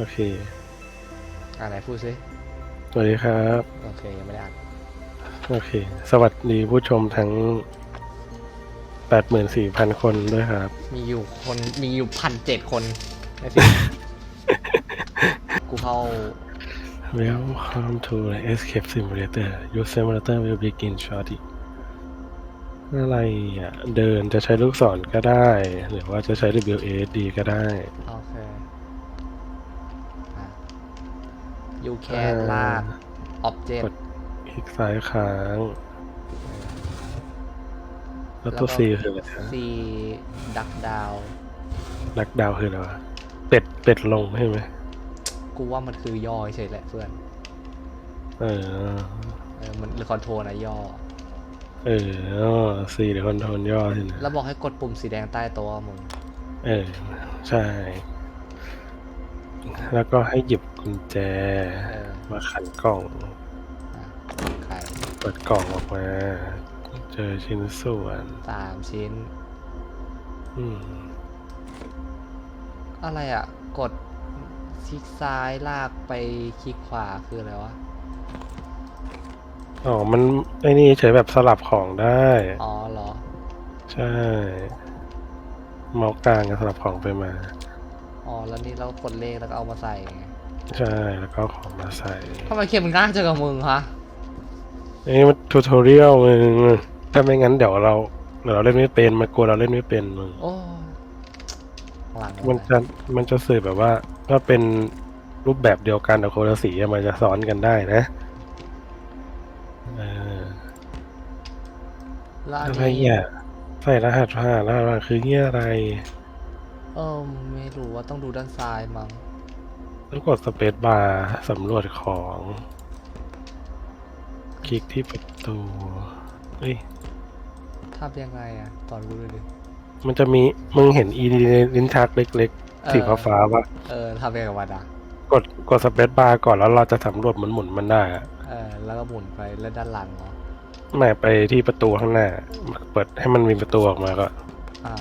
โอเคอ่าไหนพูดซิสวัสดีครับ โอเคยังไม่ได้อ่านโอเค สวัสดีผู้ชมทั้งแปดหมื่นสี่พันคนด้วยครับ มีอยู่คนมีอยู่พันเจ็ดคนไอ้สิ กูเข้า Welcome to the Escape Simulator Your simulator will begin shortly อะไรอะ เดินจะใช้ลูกศรก็ได้ หรือว่าจะใช้ WASD ก็ได้โอเคอะ you can ลาก object กด คลิกซ้ายค้างแล้วตัว C คืออะไรนะ C duck down นักดาวคืออะไรวะเป็ดเป็ดลงใช่ไหมกูว่ามันคือย่อเฉยๆแหละเพื่อนเออ เออมันหรือคอนโทรนะย่อ เออ C หรือคอนโทรลย่อสินะแล้วบอกให้กดปุ่มสีแดงใต้โต๊ะมึง เออ ใช่ แล้วก็ให้หยิบกุญแจ เออมาขันกล่องอะไข่เปิดกล่องออกมา เจอชิ้นส่วน สามชิ้น อืม อะไรอะ กดคลิกซ้ายลากไปคลิกขวาคืออะไรวะ อ๋อ มันไอ้นี่ใช้แบบสลับของได้ อ๋อเหรอ ใช่ เมาส์กลางกับสลับของไปมาอ๋อ แล้วนี่เรากดเลขแล้วก็เอามาใส่ไงใช่แล้วก็เอาของมาใส่ทำไมเขียนมันง่ายจังกับมึงคะอันนี้มันทูทอเรียลมึงถ้าไม่งั้นเดี๋ยวเราเดี๋ยวเราเล่นไม่เป็นมากลัวเราเล่นไม่เป็นมึงโอ้หลังมันจะมันจะสื่อแบบว่าถ้าเป็นรูปแบบเดียวกันแต่คนละสีอะมันจะซ้อนกันได้นะเออแล้วอันอะไรนี้อะใส่รหัสผ่านรหัสผ่านคือเงี้ยอะไร เออไม่รู้ว่าต้องดูด้านซ้ายมั้งต้องกดสเปซบาร์สำรวจของ คลิกที่ประตูเอ้ยทำยังไงอะตอนกูดูดิมันจะมีมึงเห็นอีลิ้นชักเล็กเออๆสีฟ้าๆปะเออทำยังไงกับมันอะกดกดสเปซบาร์ก่อนแล้วเราจะสำรวจหมุนหมุนๆมันได้อะเออแล้วก็หมุนไปแล้วด้านหลังเหรอไม่ไปที่ประตูข้างหน้า เปิดให้มันมีประตูออกมาก็ อ่า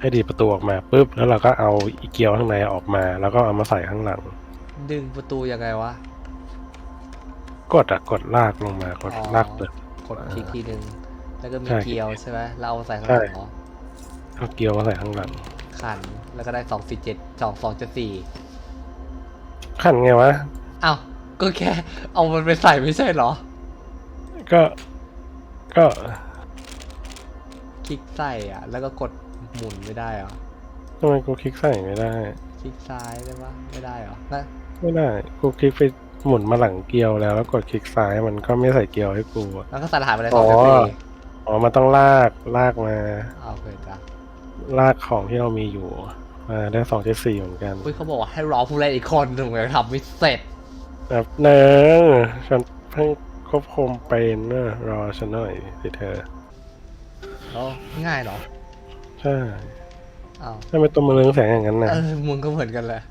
ให้ดีดประตูออกมาปุ๊บแล้วเราก็เอาอีเกียวข้างในออกมา แล้วก็เอามาใส่ข้างหลัง ดึงประตูยังไงวะ กดอะกดลากลงมากดอ๋อ ลากเปิด กดคลิกทีนึงแล้วก็มีใช่ เกลียวใช่ไหมเราเอาใส่ข้างหลังใช่เหรอเอาเกียวมาใส่ข้างหลัง ขันแล้วก็ได้สองสี่เจ็ดสองสองเจ็ดสี่ขั้นไงวะ อ้าวก็แค่เอามันไปใส่ไม่ใช่เหรอ ก็ ก็คลิกใส่อะ แล้วก็กด หมุนไม่ได้เหรอทำไมกูคลิกใส่ไม่ได้ คลิกซ้ายได้ปะไม่ได้เหรอนะไม่ได้ กูคลิกไปหมุนมาหลังเกียวแล้วแล้วกดคลิกซ้ายมันก็ไม่ใส่เกียวให้กูอะ แล้วก็ใส่รหัสไปเลยอ๋สอองเจ็ดสี่อ๋อมันต้องลากลากมา เอาเคยจ้ะลากของที่เรามีอยู่มาได้สองเจ็ดสี่เหมือนกันอุ้ยเขาบอกว่าให้รอผู้เล่นอีกคนถึงจะทำไม่เสร็จแบบเนิงฉันเพิ่งควบคุมเป็นนะรอฉันหน่อยสิเธอ แล้วง่ายเหรอ ใช่อ้าวทำไมตัวมันเรืองแสงอย่างนั้นนะเออมึงก็เหมือนกันแหละ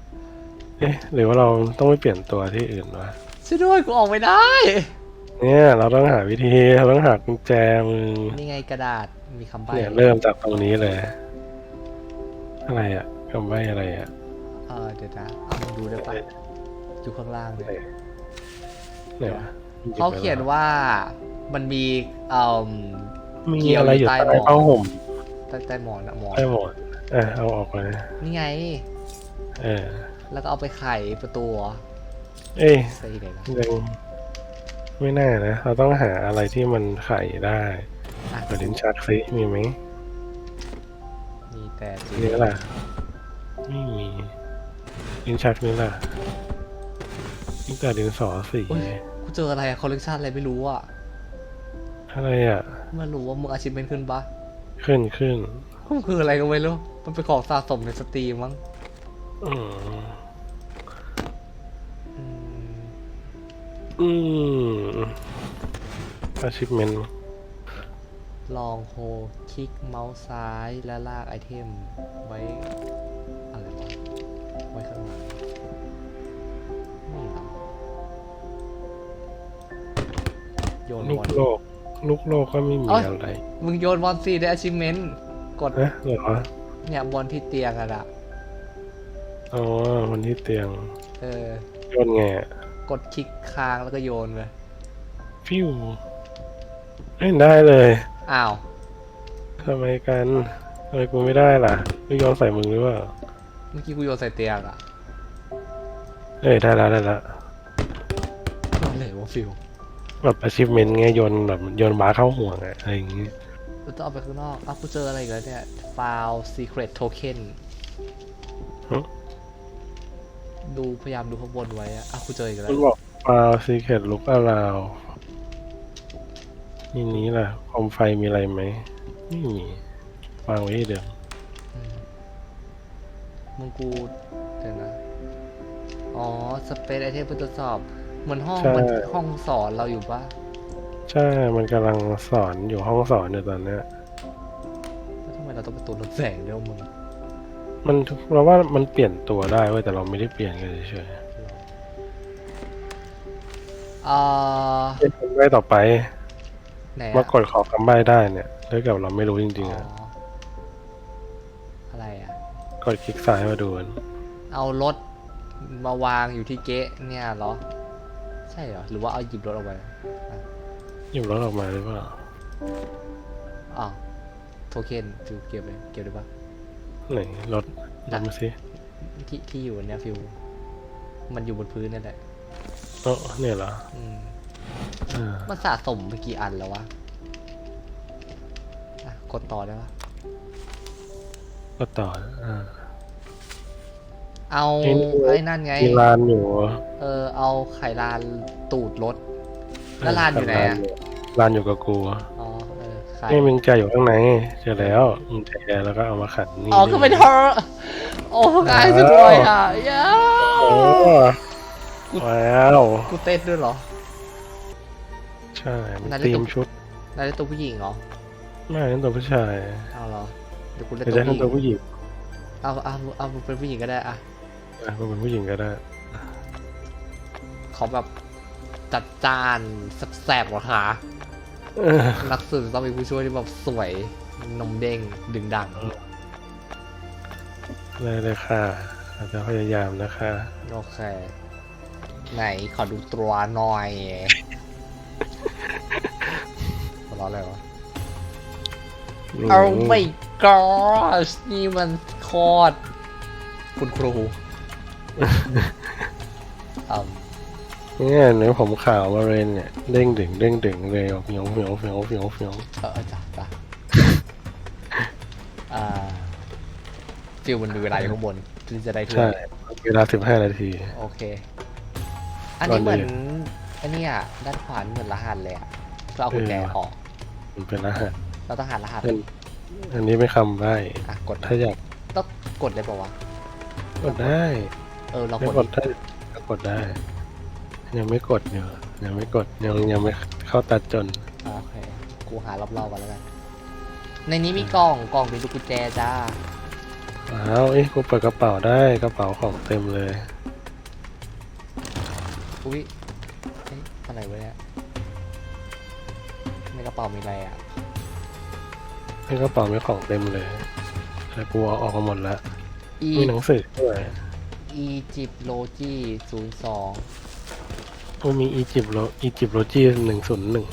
เอ๊ะหรือว่าเราต้องไปเปลี่ยนตัวที่อื่นวะช่วยด้วยกูออกไม่ได้ เนี่ย เราต้องหาวิธีเราต้องหากุญแจมึงนี่ไงกระดาษมีคำใบ้เนี่ยเริ่มจากตรงนี้เลย อะไรอะคำใบ้อะไรอะเออเดี๋ยวนะเอามึงดูได้ปะอยู่ข้างล่างเลยไหนวะเขาเขียนว่ามันมีเอ่อมีเกี่ยวอะไรอยู่อยู่ใต้ใต้หมอนผ้าห่ม ใต้ใต้หมอนอะหมอนใต้หมอนอะเอาออกมานี่ไง เออ แล้วก็เอาไปไขประตูเหรอเอ้ยใส่ไหนนะยังไม่น่านะ เราต้องหาอะไรที่มันไขได้อะเปิดลิ้นชักซิมีไหมมีแต่สีนี่ล่ะไม่มีลิ้นชักนี่ล่ะนี่แต่ดินสอสีอุ๊ยกูเจออะไรอะคอลเลกชันอะไรไม่รู้อะอะไรอะ ไม่รู้ว่ามึงอาชีพเป็นขึ้นปะ ขึ้นขึ้นมันคืออะไรก็ไม่รู้ มันเป็นของสะสมในสตรีมมั้งอืมอืมอืม achievement ลองโฮคลิกเมาส์ซ้ายและลากไอเทม ไว้ อะไรวะไว้ข้างหลังนี่ครับโยนลูบกอลโลก ลูกโลกก็ไม่มีเอ้ย อะไรมึงโยนบอลสิได้ achievement กดนะเหรอเนี่ยบอลที่เตียงอะอะอ๋อวันที่เตียงเออ โยนไงอะกดคลิกค้างแล้วก็โยนไปฟิวไม่ได้เลยอ้าวทำไมกันทำไมกูไม่ได้ล่ะไม่โยนใส่มึงหรือเปล่าเมื่อกี้กูโยนใส่เตียงอะเอ้ยได้แล้วได้แล้ว อะไรวะฟิว แบบ achievement ไงโยนแบบโยนบาเข้าห่วงอะอะไรอย่างงี้เราต้องเอาไปข้างนอกอ้าวกูเจออะไรอีกแล้วเนี่ย file secret token หึดูพยายามดูข้างบนไว้อะอ้าวกูเจออีกแล้ว มันบอก file secret look around นี่นี้ล่ะคอมไฟมีอะไรไหมไม่มีวางไว้ที่เดิมอืมมึงกูเดี๋ยวนะ อ๋อ สเปซไอเทมเพื่อทดสอบ เหมือนห้องเหมือนห้องสอนเราอยู่ปะใช่ มันกำลังสอนอยู่ห้องสอนอยู่ตอนเนี้ย แล้วทำไมเราต้องไปตัวรถแสงด้วยวะมึงมันเราว่ามันเปลี่ยนตัวได้เว้ยแต่เราไม่ได้เปลี่ยนกันเฉยอ่าๆเป็นคำใบ้ต่อไปไหนมาอะกดขอคำใบ้ได้เนี่ยถ้าเกิดเราไม่รู้จริงๆอ๋อะออะไรอะกดคลิกซ้ายมาดูกันเอารถมาวางอยู่ที่เก๊ะเนี่ยเหรอใช่เหรอ หรือว่าเอาหยิบรถออกไปหยิบรถออกมาหรือเปล่าอ๋อโทเค็นฟิวเก็บเลยเก็บได้ปะไหนรถดัดูกมาสิที่ที่อยู่เนี่ยฟิว มันอยู่บนพื้นนั่นแหละโอ้เนี่ยเหรออืมอ่ามันสะสมไปกี่อันแล้ววะอะกดต่อได้ปะก็ต่ออ่า เอาไอ้นี่ไอ้นั่นไงมีลานอยู่เออเอาไข่ลานตูดรถแล้วลานอยู่ไหนอะลานอยู่กับกูอ๋อเออไข่นี่มึงใจอยู่ข้างในเจอแล้วมึงแจแล้วก็เอามาขันนี่อ๋อก็เป็นเธอโอ้ง่ายสุดเลยอะย้าโอ้ว้าวกูเต้นด้วยเหรอใช่มันนั่นเล่นเตรียตัมวชุดนายเล่นตัวผู้หญิงเหรอไม่นั่นตัวผู้ชายเอาเหรอเดี๋ยวกูเล่นจะตัวได้ผู้หญิทั้งตัวงผู้หญิงเอาเอาเอามึงเป็นผู้หญิงก็ได้อะ อะกูเป็นผู้หญิงก็ได้ เขาแบบจัดจานแสบๆเหรอคะเออนักสืบต้องมีผู้ช่วยที่แบบสวยนมเด้งดึงดังได้เลยค่ะอาจจะพยายามนะคะ โอเค ไหนขอดูตัวหน่อยหัวเราะอะไรวะ Oh my gosh นี่มันโคตรคุณครู อืมเนี่ยเนื้อผมขาวมาเรนเนี่ยเด้งดึงเด้งดึงเลยแบบเหนียวเหนียวเหนียวเหนียวเหนียวเออเออจ้ะจ้ะอ่าฟิลมันมีเวลาอยู่ข้างบนที่จะได้ถ้วใช่ยเวลาสิบห้านาที โอเค อันนี้ก่อนเหมือนเลยอันเนี้อะด้านขวานี่เหมือนรหัสเลยอะเพื่อเอากุญแจเออว่ะออกมันเป็นรหัสเราต้องหารหัสอันอันนี้เป็นคำใบ้อะกดถ้าอยากต้องกดได้ปะวะกดได้เออเราไม่กดกดได้ก็กดได้ ยังไม่กดอยู่ยังไม่กดยังยังไม่เข้าตัดจนอะโอเคกูหารอบๆกันแล้วกันในนี้มีกล่องกล่องเป็นลูกกุญแจจ้าอ้าวเอ้ยกูเปิดกระเป๋าได้กระเป๋าของเต็มเลยอุ้ยเอ๊ะอะไรวะเนี่ยในกระเป๋ามีอะไรอะในกระเป๋ามีของเต็มเลยแต่กูเอาออกมาหมดแล้วอีมีหนังสือด้วย อีจิปโลจีศูนย์สองกูมีอียิปต์โลอียิปต์โลจีหนึ่งศูนย์หนึ่ง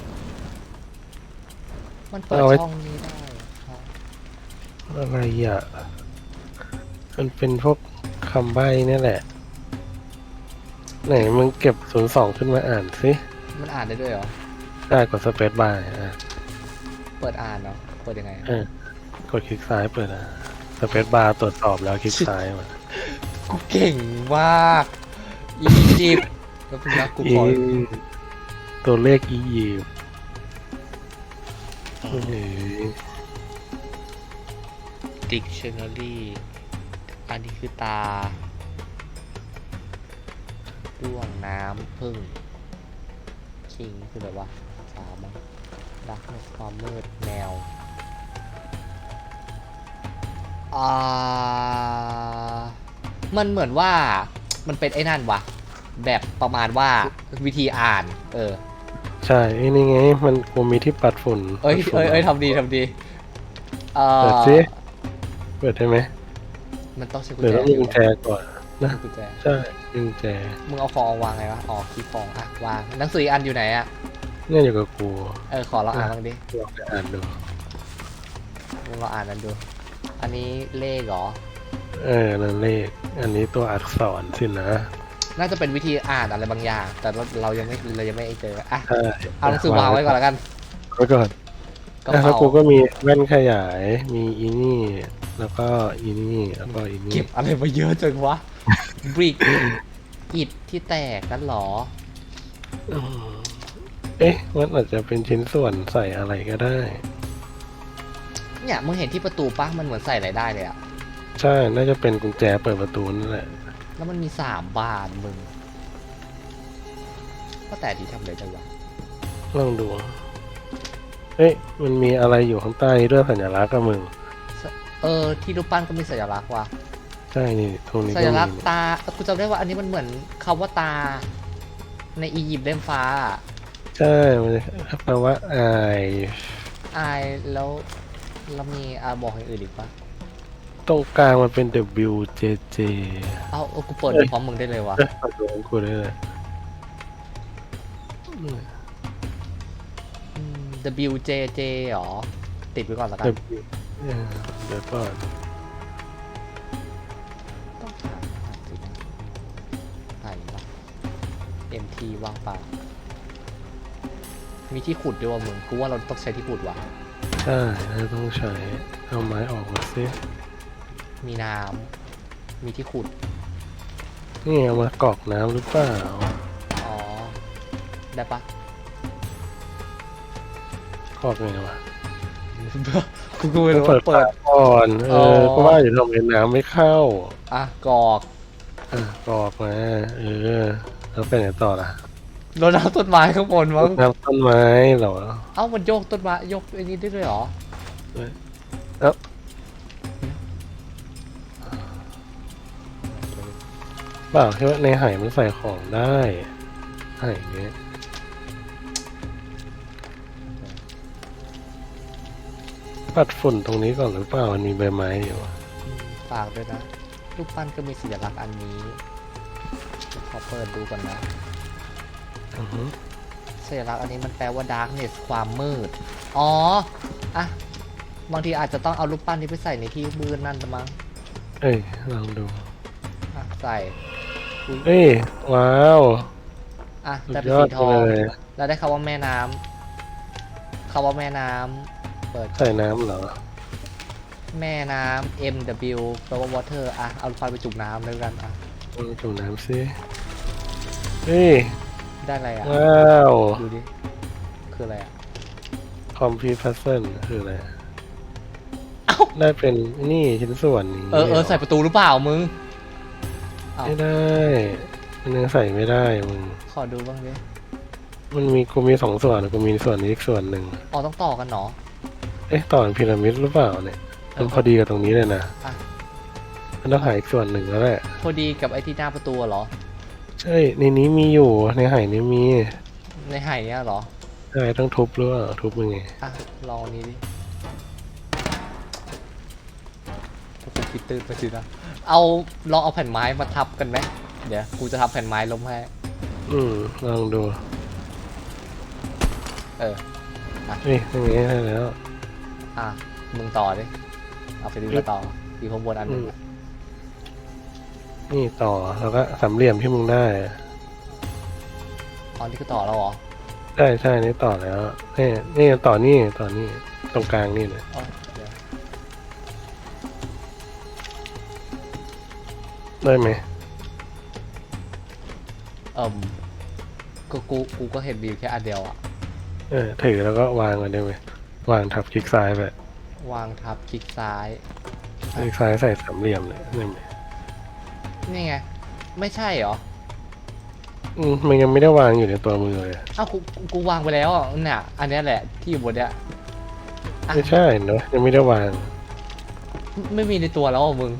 มันเปิดเอาไว้ ช่องนี้ได้ครับอะไรอะ มันเป็นพวกคำใบ้เนี่ยแหละ ไหนมึงเก็บศูนย์สองขึ้นมาอ่านสิมันอ่านได้ด้วยเหรอ ได้กดสเปซบาร์อะเปิดอ่านเนาะเปิดยังไงอะเออกดคลิกซ้ายเปิดอะสเปซบาร์ตรวจสอบแล้วคลิกซ้ายมา กูเก่งมากอีจิปต์แล้วพึ่งนะกูอีขอตัวเลขอียิปต์เฮ้ยดิกชันนารีอันนี้คือตาด้วงน้ำพึ่งคิงคือแบบว่าสามมั้งดักในความมืดแนวอ่า มันเหมือนว่ามันเป็นไอ้นั่นวะแบบประมาณว่าวิธีอ่าน เออ ใช่ไอ้นี่ไง มันกูมีที่ปัดฝุ่นเอ้ยปัดฝุ่นเอ้ยเอ้ยทำดีทำดีเอเปิอดสิเปิดได้ไหมมันต้องใช้กุญเดี๋ยวแจต้องมีกุญแจก่อนใช้กุญแจใช่กุญแจมึงเอาของเอาวางไงวะอ๋อคีย์ของอะวางหนังสืออีกอันอยู่ไหนอะเนี่ยอยู่กับกูเออขอเราอ่านบ้างดิลองไปอ่านดูมึงเราอ่านนั้นดู อันนี้เลขเหรอ เออนั่นเลข อันนี้ตัวอักษรสินะน่าจะเป็นวิธีอ่านอะไรบางอย่าง แต่เราเรายังไม่เรายังไม่เจออะใช่เอาหนังสือวางไว้ก่อนแล้วกันไว้ก่อนกระอะแล้วเป๋ากูก็มีแว่นขยาย มีอีนี่ แล้วก็อีนี่แล้วก็อีนี่เก็บอะไรมาเยอะจังวะบริกอิดที่แตกนั่นเหรอ อืมเอ๊ะมันอาจจะเป็นชิ้นส่วนใส่อะไรก็ได้ เนี่ยมึงเห็นที่ประตูปะมันเหมือนใส่อะไรได้เลยอะ ใช่ น่าจะเป็นกุญแจเปิดประตูนั่นแหละ แล้วมันมีสามบานมึง ก็แต่ดีทำเลยจังวะลองดู เอ๊ะมันมีอะไรอยู่ข้างใต้นี้ด้วยสัญลักษณ์กับมึง เออ ที่รูปปั้นก็มีสัญลักษณ์ว่ะ ใช่ นี่ตรงนี้สัก็ญมีลักษณ์ตาเออกูจำได้ว่าอันนี้มันเหมือนคำว่าตา ในอียิปต์เล่มฟ้า ใช่มันแปลว่าอายอายแล้วแล้วมีอาบอกอย่างอื่นอีกปะ ตรงกลางมันเป็น W J J เอ้าเออกูเปิดดูพร้อมมึงได้เลยวะเอ๊ะประตูของกูได้เลย อืม WJJ หรอ ติดไว้ก่อนแล้วกัน W เออเดี๋ยวก่อนต้องหาหาสิหายปะ MT ว่างเปล่า มีที่ขุดด้วยว่ะมึง กูว่าเราต้องใช้ที่ขุดว่ะ ใช่แล้วต้องใช้เอาไม้ออกมาซิ มีน้ำมีที่ขุด นี่เอามากรอกน้ำหรือเปล่า อ๋อ ได้ปะ กรอกไงวะกูกูไม่รู้เปิดเปิดฝาก่อน เออ๋ออ เพราะว่าอยู่ทำไมน้ำไม่เข้าอะกรอกอะกรอกมาเออ แล้วไปไหนต่อล่ะรดน้ำต้นไม้ข้างบนมั้งน้ำต้นไม้เหรอ เอ้ามันโยกต้นไม้โยกไอ้นี้ได้ด้วยเหรอ เปล่าแค่ว่าในไหมันใส่ของได้ไหเนี้ยปัดฝุ่นตรงนี้ก่อนหรือเปล่ามันมีใบไม้อยู่อะอืมฝากด้วยนะรูปปั้นก็มีสัญลักษณ์อันนี้ขอเปิดดูก่อนนะอือฮึสัญลักษณ์อันนี้มันแปลว่า darkness ความมืด อ๋อ อะ บางทีอาจจะต้องเอารูปปั้นนี้ไปใส่ในที่มืดนั่นละมั้ง เอ้ยลองดู อะ ใส่อุ๊ย เอ้ยว้าว อะสุดได้เป็นยอดสีทองเลยแล้วได้คำว่าแม่น้ำคำว่าแม่น้ำเปิดใส่น้ำเหรอแม่น้ำ MW แปลว่า water อะเอาลูกปั้นไปจุ่มน้ำเลยกันอะลองจุ่มน้ำสิเฮ้ยได้อะไรอะว้าวดูดิคืออะไรอะ คอมพิวพัซเซิลคืออะไรเอ้า ได้เป็นนี่ชิ้นส่วนนี้เออเออใส่ประตูหรือเปล่ามึง อ้าว ไม่ได้มันยังใส่ไม่ได้มึงขอดูบ้างดิมันมีกูมีสองส่วนกูมีส่วนนี้อีกส่วนหนึ่งอ๋อต้องต่อกันเนาะเอ๊ะต่อเป็นพีระมิดหรือเปล่าเนี่ยมันพอดีกับตรงนี้เลยนะอะ มันต้องหาอีกส่วนหนึ่งแล้วแหละพอดีกับไอ้ที่หน้าประตูอะเหรอ ใช่ในนี้มีอยู่ในไหนี้มีในไห่เนี้ยเหรอ ใช่ต้องทุบหรือเปล่าทุบยังไงอะ ลองอันนี้ดิโอ้โหคิดตื่นไปสินะ เอาลองเอาแผ่นไม้มาทับกันไหมเดี๋ยวกูจะทับแผ่นไม้ล้มให้อืมลองดู เออ นี่ตรงนี้ได้แล้วอะมึงต่อดิเอาไปดูมาต่ออยู่ข้างบนอันหนึงอะนี่ต่อแล้วก็สามเหลี่ยมที่มึงได้อ๋อนี่คือต่อแล้วเหรอ ใช่ใช่นี่ต่อแล้วนี่นี่ต่อนี่ต่อนี่ตรงกลางนี่เลย อ๋อ ได้ไหมเอิ่มก็กูกูก็เห็นวิวแค่อันเดียวอะเออถือแล้วก็วางไว้ได้ไหมวางทับคลิกซ้ายไปวางทับคลิกซ้าย คลิกซ้ายใส่สามเหลี่ยมเลยนี่ไหมนี่ไง ไม่ใช่เหรออืมมันยังไม่ได้วางอยู่ในตัวมือเลยอ้าวกูกูกูวางไปแล้วอะเนี่ยอันเนี้ยแหละที่อยู่บนเนี้ยอะไม่ใช่เนอะยังไม่ได้วาง ไม่ไม่มีในตัวแล้วอะมึง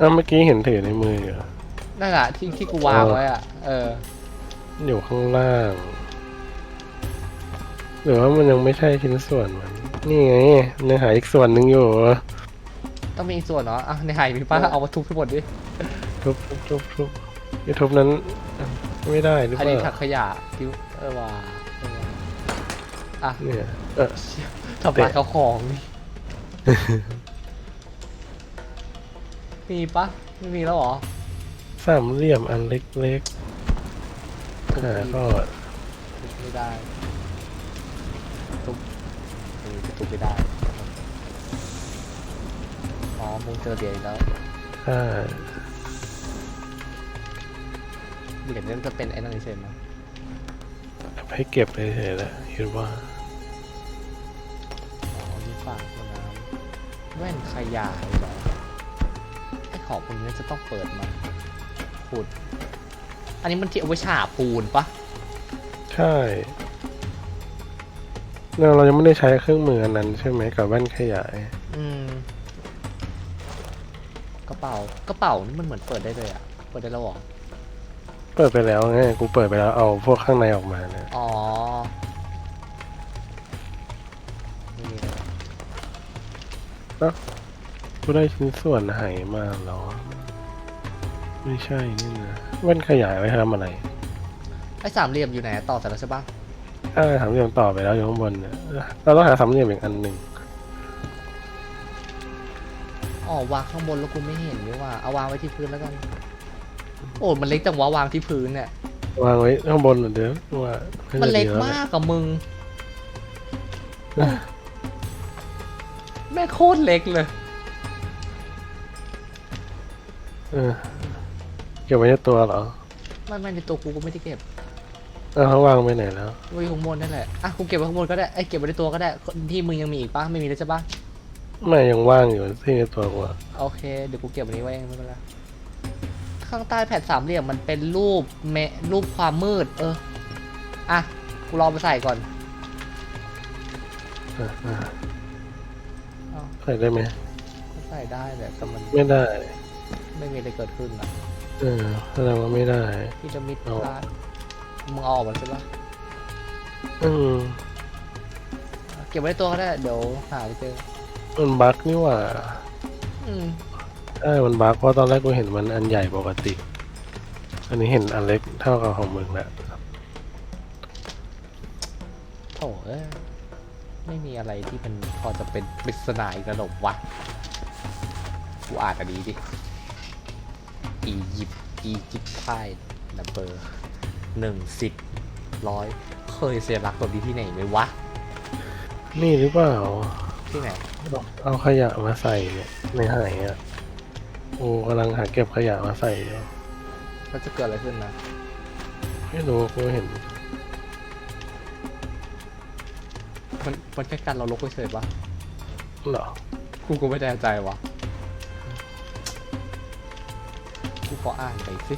อะเมื่อกี้เห็นถือในมืออยู่นั่นแหละที่ที่กูวางไว้อะ เออ อยู่ข้างล่าง หรือว่ามันยังไม่ใช่ชิ้นส่วนมัน นี่ไงเนื้อหาอีกส่วนหนึ่งอยู่ต้องมีอีกส่วนเนาะอะในหายมีป้าเอามาทุบทั้งหมดดิทุบทุบทุบทุบยูทูบนั้น ไม่ได้หรืออันเปนี้ล่าถักขยะที่เออว่าเออว่ะอะเนี่ยเออ ทำลายเขาของนี่ มีปะไม่มีแล้วเหรอสามเหลี่ยมอันเล็กทุบๆหาอีกก็ทุบไม่ได้ทุบเออจะทุบไม่ได้ อ๋อมึงเจอเหรียญอีกแล้วอ่าเหรียญนั่นจะเป็นไอ้นั่นใช่ไหมให้เก็บไปเฉยๆแหละคิดว่าอ๋อนี่ฝากตัวน้ำแว่นขยายเหรอไอ้ ของพวกนี้จะต้องเปิดมาขุด อันนี้มันที่เอาไว้ฉาบปูนปะใช่เราเรายังไม่ได้ใช้เครื่องมืออันนั้นใช่ไหมกับแว่นขยาย อืมกระเป๋ากระเป๋านี่มันเหมือนเปิดได้เลยอะเปิดได้แล้วเหรอเปิดไปแล้วไงกูเปิดไปแล้วเอาพวกข้างในออกมาเนี่ยอ๋อ กูได้ชิ้นส่วนไหมาเหรอ ไม่ใช่นี่นะแว่นขยายไว้ทำอะไรไอ้สามเหลี่ยมอยู่ไหนต่อแต่แล้วใช่ปะถ้าสามเหลี่ยมต่อไปแล้วอยู่ข้างบนเนี่ยเราต้องหาสามเหลี่ยมอีกอันหนึ่งอ๋อวางข้างบนแล้วกูไม่เห็นนี่ว่าเอาวางไว้ที่พื้นแล้วกัน โอ้มันเล็กจังวะวางที่พื้นเนี่ยวางไว้ข้างบนเหมือนเดิมว่ามัมันเล็กมากกับมึงแม่งโคตรเล็กเลย เออเก็บไว้ในตัวเหรอไม่ไม่ในตัวกูก็ไม่ได้เก็บเอาเขาวางไปไหนแล้วไว้ข้างบนนั่นแหละอะกูเก็บไว้ข้างบนก็ได้ไอ้ยเก็บไว้ในตัวก็ได้ที่มึงยังมีอีกปะไม่มีแล้วใช่ปะไม่ยังว่างอยู่ที่ในตัวกูอะโอเคเดี๋ยวกูเก็บอันนี้ไว้เองไม่เป็นไรข้างใต้แผ่นสามเหลี่ยมมันเป็นรูปเมะรูปความมืด เอออะกูลองไปใส่ก่อนอะอะอ้าวใส่ได้ไหมก็ใส่ได้แหละแต่มัน ไม่ได้ ไม่มีอะไรเกิดขึ้นนะเออแสดงว่าไม่ได้ พีระมิดเอาพลาดมึงเอาออกมันใช่ปะอืมอะเก็บไว้ในตัวก็ได้ เดี๋ยวหาไปเจอ มันบั๊กนี่หว่าอืมใช่มันบั๊กเพราะตอนแรกกูเห็นมันอันใหญ่ปกติ อันนี้เห็นอันเล็กเท่ากับของมึงแหละโถ่เอ้ยไม่มีอะไรที่มันพอจะเป็นปริศนาอีกระดบวะกูอ่านอันนี้ดิ อียิปต์อียิปต์ไทยนัมเบอร์หนึ่งสิบร้อยเคยเสียรักแบบนี้ที่ไหนไหมวะ นี่หรือเปล่า ที่ไหน เอาขยะมาใส่เนี่ยในหายอะกูกำลังหาเก็บขยะมาใส่อยู่แล้วจะเกิดอะไรขึ้นนะไม่รู้กูเห็น มันมันแค่การเราลกเฉยๆปะเหรอ กูก็ไม่แน่ใจวะ ขออ่านไปสิ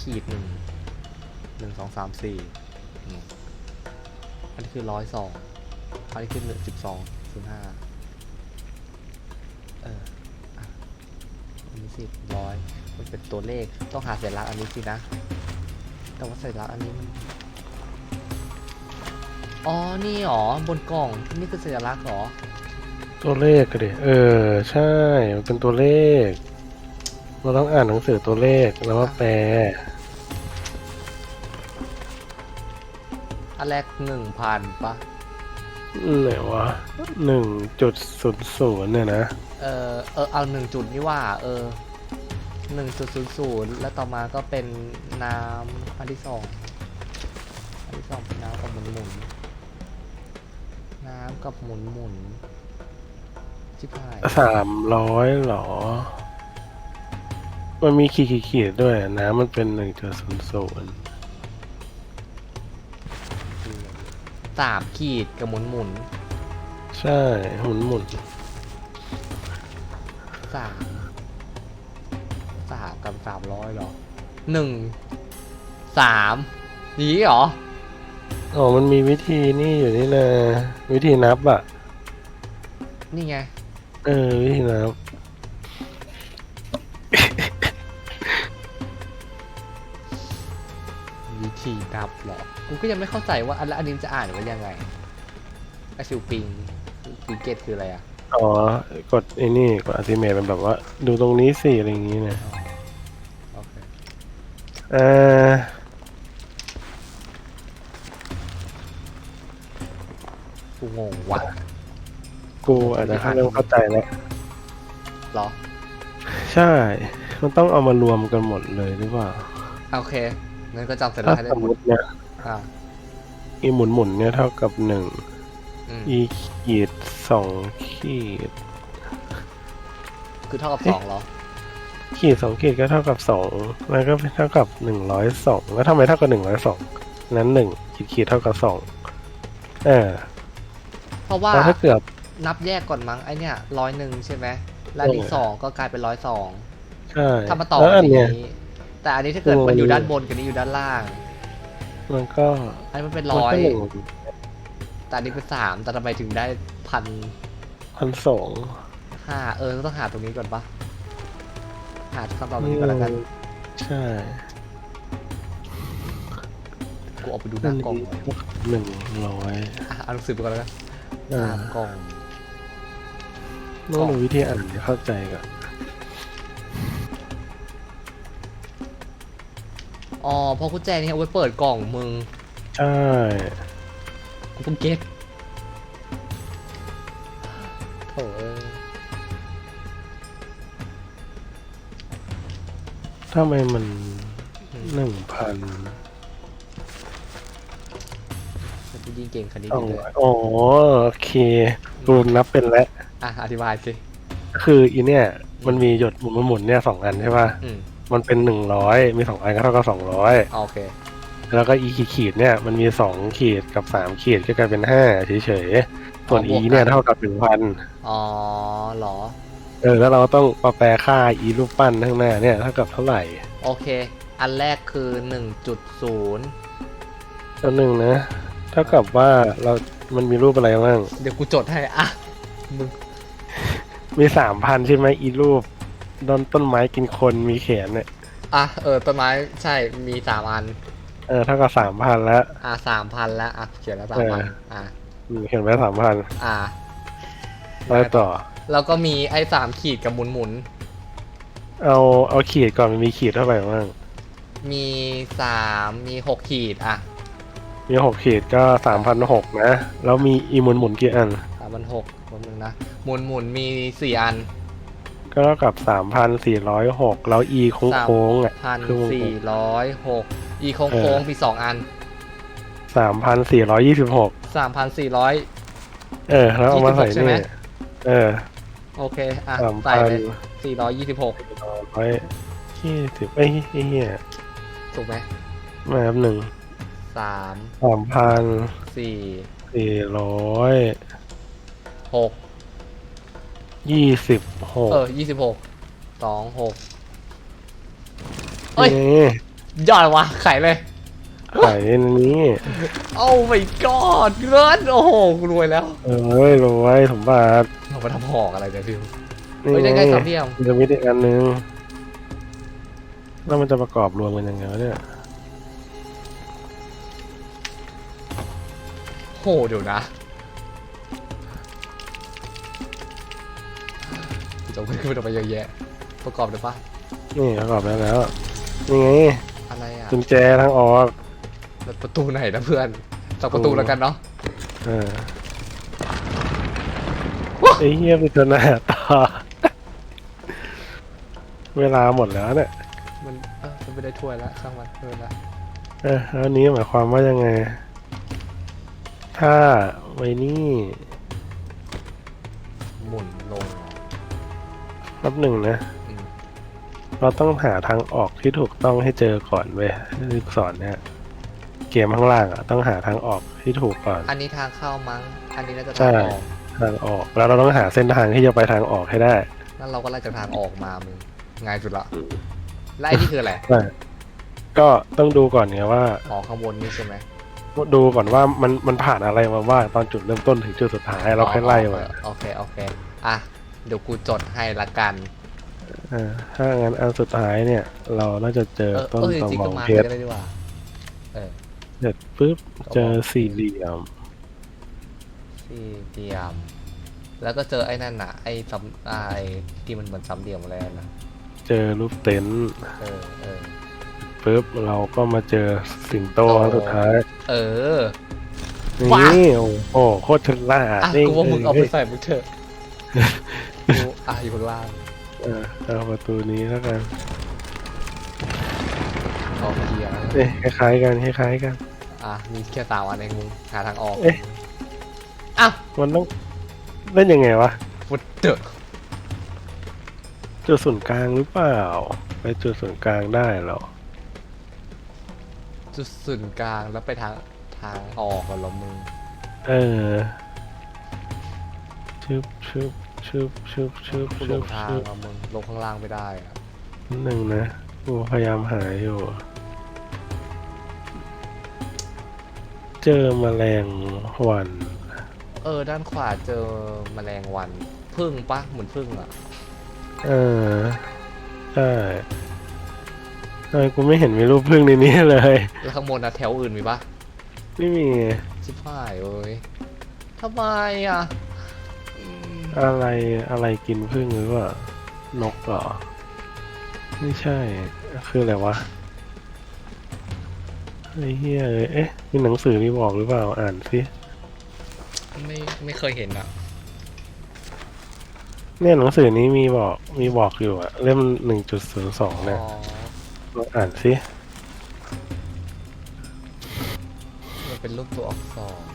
ขีดหนึ่งหนึ่งสองสามสี่อันนี้คือร้อยสองอันนี้คือหนึ่งสิบสองศูนย์ห้าเอออันนี้สิบร้อยมันเป็นตัวเลขต้องหาสัญลักษณ์อันนี้สินะ แต่ว่าสัญลักษณ์อันนี้มันอ๋อ นี่หรอบนกล่อง นี่คือสัญลักษณ์หรอ ตัวเลขก็ดิเออ ใช่ มันเป็นตัวเลข เราต้องอ่านหนังสือตัวเลขแล้วว่าแปล อันแรกหนึ่งพันปะ ไหนวะหนึ่งจุดศูนย์ศูนย์เนี่ยนะ เออเออเอาหนึ่งจุดนี่ว่า เออหนึ่งจุดศูนย์ศูนย์แล้วต่อมาก็เป็นน้ำอันที่สองอันที่สองเป็นน้ำกับหมุนหมุนน้ำกับหมุนหมุน ชิบหายสามร้อยหรอ มันมีขีดขีดๆๆด้วยนะมันเป็นหนึ่งจุดศูนย์ศูนย์สามขีดกับหมุนหมุนใช่หมุนหมุนสามสามกับสามร้อยเหรอหนึ่งสามนี้เหรออ๋อมันมีวิธีนี่อยู่นี่นะ วิธีนับอะ นี่ไง เออวิธีนับวิธีนับเหรอ กูก็ยังไม่เข้าใจว่าอันละอันนี้จะอ่านว่ายังไงไอฟิลปิงปิงเกตคืออะไรอะอ๋อกดไอ้นี่กดอัลติเมทเป็นแบบว่า ดูตรงนี้สิอะไรอย่างงี้นะโอเค อ่ากูงงว่ะ กูอาจจะเริ่มเข้าใจแล้วเหรอ ใช่ มันต้องเอามารวมกันหมดเลยหรือเปล่าโอเคงั้นก็จำเสร็จแล้วถ้าให้ได้สมหมมดติเนี่ยอ่าอีหมุนหมุนๆเนี่ยเท่ากับหนึ่งอืมอีขีดสองขีด คือเท่ากับเอ๊ะสองเหรอ ขีดสองขีดก็เท่ากับสองแล้วก็เท่ากับหนึ่งร้อยสองแล้วทำไมเท่ากับหนึ่งร้อยสองนั้นหนึ่งขีดขีดเท่ากับสองเออเพราะว่า แล้วถ้าเกิด นับแยกก่อนมั้งไอเนี่ยร้อยหนึ่งใช่ไหมแล้วอันนี้เออสองก็กลายเป็นร้อยสองใช่ถ้ามาต่อแล้วกัอันนอเนี้ยย่างนี้ แต่อันนี้ถ้าเกิดตัวมันอยู่นี้ด้านบนกับนี้อยู่ด้านล่าง มันก็ อันนี้มันเป็นมันร้อยก็หนึ่งแต่อันนี้เป็นสามแต่ทำไมถึงได้พันพันสองห้าเออต้องหาตรงนี้ก่อนปะหาคำตอบตรงนี้ก่อนแล้วกัน ใช่กูออกไปดูหอัน้านกล่องนี้ก่อนหนึ่งร้อยอะเอาหนังสือไปก่อนแล้วกันอ่าหากล่อง ต้องรู้วิธีอ่านให้เข้าใจก่อนอ๋อเพราะกุญแจนี่เอาไว้เปิดกล่องมึงใช่กูเพิ่งเก็ตโถ่เอ้ยทำไมมันหนึ่งพันกูยิงเก่งคณิตสองเลยร้อยอ๋อโอเคกูนับเป็นแล้ว อะอธิบายสิคืออีเนี่ยมันมีหยดหมุนหมุนๆเนี่ยสองอันใช่ป่ะอืมมันเป็นหนึ่งร้อยมีสองอันก็เท่ากับสองร้อยโอเค แล้วก็อีขีดขีดๆเนี่ยมันมีสองขีดกับสามขีดก็กลายเป็นห้าเฉยๆส่วนอ๋อีอบวกกันเนี่ยเท่ากับหนึ่งพันอ๋อเหรอ เออแล้วเราก็ต้องมาแปลค่าอีรูปปั้นข้างหน้าเนี่ยเท่ากับเท่าไหร่ โอเค อันแรกคือหนึ่งจุดศูนย์ตัวหนึ่งนะ เท่ากับว่าเรา มันมีรูปอะไรบ้าง เดี๋ยวกูจดให้ อะ มึง มีสามพันใช่ไหมอีรูปต้นต้นไม้กินคนมีแขนเนี่ยอะเออต้นไม้ใช่มีสามอัน เออเท่ากับสามพันแล้ว อะสามพันแล้วอะเขียนแล้วสามเอพันออะอืมเห็นไหมสามพันอะแล้วต่อ แล้วก็มีไอ้สามขีดกับหมุนหมุนเอาเอาขีดก่อนมันมีขีดเท่าไหร่บ้างๆมีสามมีหกขีดอะมีหกขีดก็สามพันหกนะ แล้วมีอีหมุนหมุนๆกี่อันสา มพันหกคนหนึ่งนะ หมุนหมุนๆมีสี่อันก็เท่ากับสามพันสี่ร้อยหกแล้วอีโค้งโค้งๆอะพันคือวงกลสี่ม ร้อยหกอีโค้งเอโค้องมีสองอันสามพันสี่ร้อยยี่สิบหกสามพันสี่ร้อย เออ แล้วเอามาใส่26ใช่ไหม นี่เออโอเค อะ สามใส่พันเลยสี่ร้อยยี่สิบหกร้อยยี่สิบเอ้ยไอ้เหี้ยถูกไหมมาครับหนึ่งสามสามพันสี่สี่ร้อย หกยี่สิบหกเออยี่สิบหกสองหกเอ้ยนี่ยอดวะขายเลยขายในนี้โอ้ my god เงินโอ้โหกูรวยแล้วเอ้ยรวยสมบัติเราไปทำหอกอะไรเนี่ยพี่นี่เฮ้ยได้ไงสามเหลี่ยมพีระมิดอีกอันนึงแล้วมันจะประกอบรวมกันยังไงวะเนี่ยโหเดี๋ยวนะ จะเอาไปขึ้นไปเยอะแยะ ประกอบได้ปะนี่ประกอบได้แล้วนี่ไงอะไรอะกุญแจทางออกแล้วประตูไหนนะเพื่อนสักประตูแล้วกันเนาะเออไอ้เหี้ยไปจนหน้าต่อเวลาหมดแล้วเนี่ยมันเออมันไม่ได้ถ้วยแล้วช่างมันไม่เป็นไรเออแล้วอันนี้หมายความว่ายังไง ถ้าไว้นี่หมุน ลงนับหนึ่งนะ อืม เราต้องหาทางออกที่ถูกต้องให้เจอก่อนเว้ยลูกศรเนี่ย เกมข้างล่างอะ ต้องหาทางออกที่ถูกก่อน อันนี้ทางเข้ามั้ง อันนี้น่าจะใช่ทางออก ทางออก แล้วเราต้องหาเส้นทางที่จะไปทางออกให้ได้ นั่นเราก็ไล่จากทางออกมามึงง่ายสุดละแล้วไอ้นี่คืออะไรใช่ก็ต้องดูก่อนไงว่า อ๋อข้างบนนี่ใช่ไหมดูก่อนว่ามันมันผ่านอะไรมาว่างตอนจุดเริ่มต้นถึงจุดสุดท้ายเราค่อยไล่มา โอเคโอเค อะ เดี๋ยวกูจดให้ละกันเออถ้างั้นอันสุดท้ายเนี่ย เราน่าจะเจอเออต้นเออจตะริงบๆอก็งมาเพเลยชรก็ได้ดีกว่า เออ เสร็จปุ๊บเจอสี่เหลี่ยม สี่เหลี่ยม แล้วก็เจอไอ้นั่นน่ะ ไอ้ซ้ำไอ้ที่มันเหมือนซ้ำเหลี่ยมอะไรนั่นน่ะเจอรูปเต็นท์เออ เออ ปุ๊บเราก็มาเจอสิงโตอันสุดท้ายเออนี่ว้าโอ้โหโคตรฉลาดอะนี่กูว่ามึงเอาไปฮ้ยใส่มึงเถอะกู อะอยู่ข้างล่างเออเอาประตูนี้แล้วกันเอาเกียร์เอ๊ะคล้ายๆกันคล้ายๆกัน อะมีแค่สามอันเองมึงหาทางออกเอ๊ะ อ้าวมันต้องเล่นยังไงวะ ฟุตเดอจุดศูนย์กลางหรือเปล่า ไปจุดศูนย์กลางได้เหรอ จุดศูนย์กลางแล้วไปทางทางออกกันเหรอมึง เออชึบชึบ ชึบชึบชึบกูหชึลบงทางชึบอะมึงลงข้างล่างไม่ได้อะนิดหนึ่งนะกูพยายามหาอยู่ เจอแมลงวันเออ ด้านขวาเจอแมลงวันพึ่งปะเหมือนพึ่งอะเออใช่ทำไมกูไม่เห็นมีรูปพึ่งในนี้เลย แล้วข้างบนอะแถวอื่นมีปะไม่มี ชิบหายเอ้ยทำไมอะ อืมอะไรอะไรกินพึ่งหรือว่านกเหรอ ไม่ใช่ คืออะไรวะไอ้เหี้ยเอ้ยเอ๊ะมีหนังสือนี่บอกหรือเปล่าอ่านสิไม่ไม่เคยเห็นอะเนี่ยหนังสือนี้มีบอกมีบอกอยู่อะเล่มหนึ่งจุดศูนย์สองเนี่ยอ๋อลองอ่านสิมันเป็นรูปตัวอักษร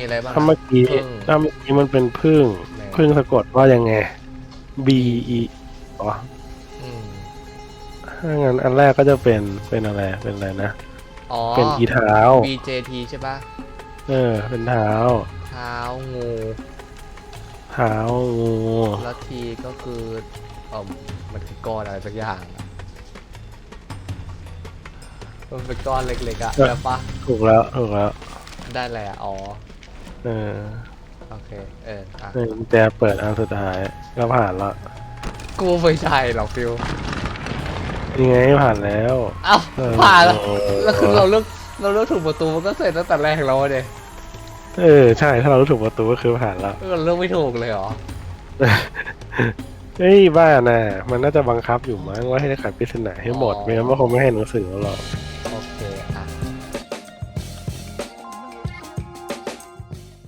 มีอะไรบ้างถ้าเมื่อกี้พึ่งถ้าเมื่อกี้มันเป็นพึ่งแมวพึ่งสะกดว่ายังไง B E อ๋ออืมถ้างั้นอันแรกก็จะเป็นเป็นอะไรเป็นอะไรนะ อ๋อ เป็นอีเท้า BJT ใช่ปะเออ เป็นเท้า เท้างูเท้างูแล้วทีก็คือเออมันคือก้อนอะไรสักอย่างอะมันเป็นก้อนเล็กๆอะแล้วปะถูกแล้วถูกแล้วได้แหละไรอะอ๋อ เออโอเค เอออะเออกุญแจเปิดอันสุดท้ายก็ผ่านละกูไม่ใช่หรอกฟิวยังไงผ่านแล้ว เอ้าเออผ่านแล้วโอ้แล้วคือเราเลือกเราเลือกถูกประตูมันก็เสร็จตั้งแต่แรกแล้วอะเดยเออใช่ถ้าเรารู้ถูกประตูก็คือผ่านแล้วเราเลือกไม่ถูกเลยเหรอ เฮ้ยบ้าน่ะมันน่าจะบังคับอยู่มั้งว่าให้ได้ไขปริศนาให้หมดอ๋อ ไม่งั้นมันคงไม่ให้หนังสือเราหรอกอ